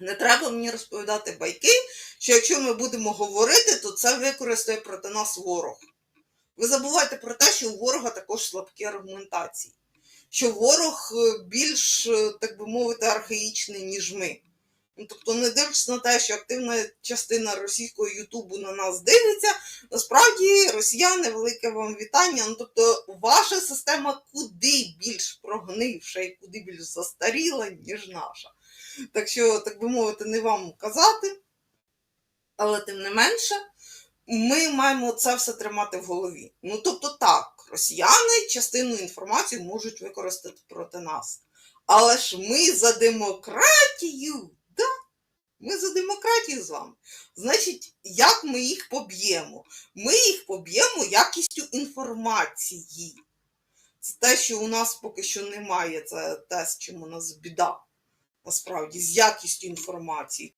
Не треба мені розповідати байки, що якщо ми будемо говорити, то це використає проти нас ворог. Ви забувайте про те, що у ворога також слабкі аргументації, що ворог е, більш, е, так би мовити, архаїчний, ніж ми. Ну, тобто, не дивлячись на те, що активна частина російського Ютубу на нас дивиться, насправді росіяни, велике вам вітання. Ну, тобто, ваша система куди більш прогнивша і куди більш застаріла, ніж наша. Так що, так би мовити, не вам казати, але тим не менше, ми маємо це все тримати в голові. Ну, тобто, так, росіяни частину інформації можуть використати проти нас. Але ж ми за демократію, да? Ми за демократію з вами. Значить, як ми їх поб'ємо? Ми їх поб'ємо якістю інформації. Це те, що у нас поки що немає, це те, з чим у нас біда. Насправді, з якістю інформації.